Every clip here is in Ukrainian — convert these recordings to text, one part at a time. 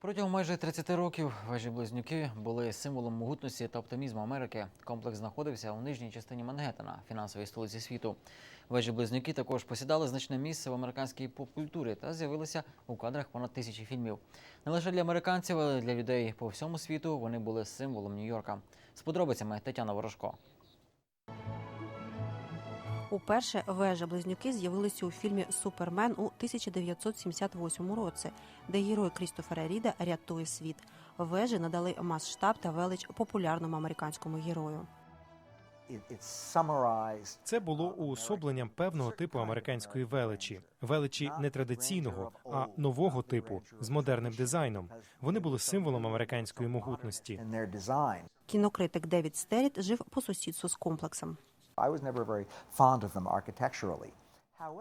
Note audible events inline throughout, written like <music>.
Протягом майже 30 років вежі близнюки були символом могутності та оптимізму Америки. Комплекс знаходився у нижній частині Мангеттена, фінансовій столиці світу. Вежі близнюки також посідали значне місце в американській поп-культурі та з'явилися у кадрах понад тисячі фільмів. Не лише для американців, але й для людей по всьому світу вони були символом Нью-Йорка. З подробицями Тетяна Ворожко. Уперше вежа-близнюки з'явилися у фільмі Супермен у 1978 році, де герой Крістофера Ріда рятує світ. Вежі надали масштаб та велич популярному американському герою. Це було уособленням певного типу американської величі, величі не традиційного, а нового типу з модерним дизайном. Вони були символом американської могутності. Кінокритик Девід Стеріт жив по сусідству з комплексом.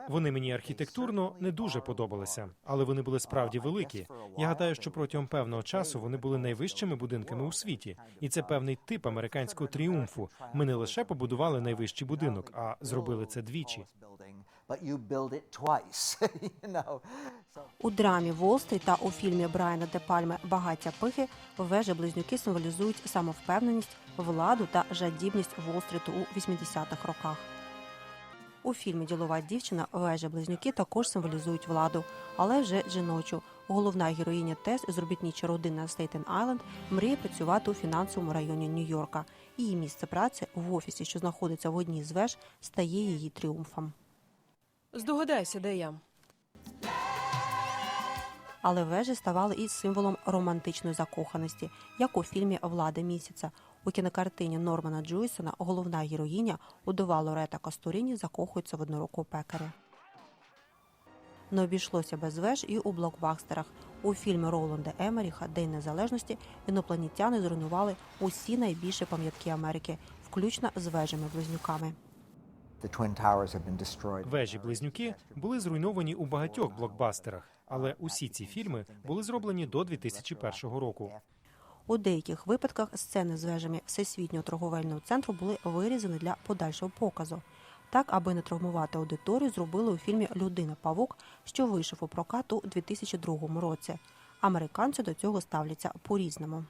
Вони мені архітектурно не дуже подобалися, але вони були справді великі. Я гадаю, що протягом певного часу вони були найвищими будинками у світі, і це певний тип американського тріумфу. Ми не лише побудували найвищий будинок, а зробили це двічі. <laughs> У драмі Волстрі та у фільмі Брайана де Пальме Багаття пихи вежі-близнюки символізують самовпевненість, владу та жадібність Волстріту у 80-х роках. У фільмі Ділова дівчина вежі-близнюки також символізують владу, але вже жіночу. Головна героїня Тес з робітничої родини Стейтен Айленд мріє працювати у фінансовому районі Нью-Йорка. Її місце праці в офісі, що знаходиться в одній з веж, стає її тріумфом. Здогадайся, де я. Але вежі ставали і символом романтичної закоханості, як у фільмі Влада місяця. У кінокартині Нормана Джуйсона головна героїня, удова Лорета Касторіні, закохується в однорукого пекаря. Не обійшлося без веж і у блокбастерах. У фільмі Роланда Емеріха День незалежності інопланетяни зруйнували усі найбільші пам'ятки Америки, включно з вежами-близнюками. Вежі близнюки були зруйновані у багатьох блокбастерах, але усі ці фільми були зроблені до 2001 року. У деяких випадках сцени з вежами всесвітнього торговельного центру були вирізані для подальшого показу. Так, аби не травмувати аудиторію, зробили у фільмі Людина Павук, що вийшов у прокат у 2002 році. Американці до цього ставляться по-різному.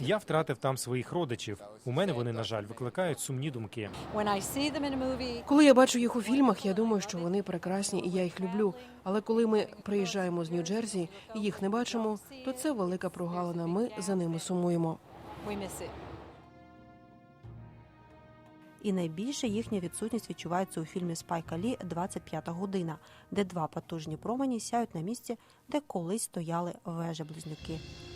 Я втратив там своїх родичів. У мене вони, на жаль, викликають сумні думки. Коли я бачу їх у фільмах, я думаю, що вони прекрасні і я їх люблю. Але коли ми приїжджаємо з Нью-Джерсі і їх не бачимо, то це велика прогалина. Ми за ними сумуємо. І найбільше їхня відсутність відчувається у фільмі Спайка Лі «25 година, де два потужні промені сяють на місці, де колись стояли вежі-близнюки.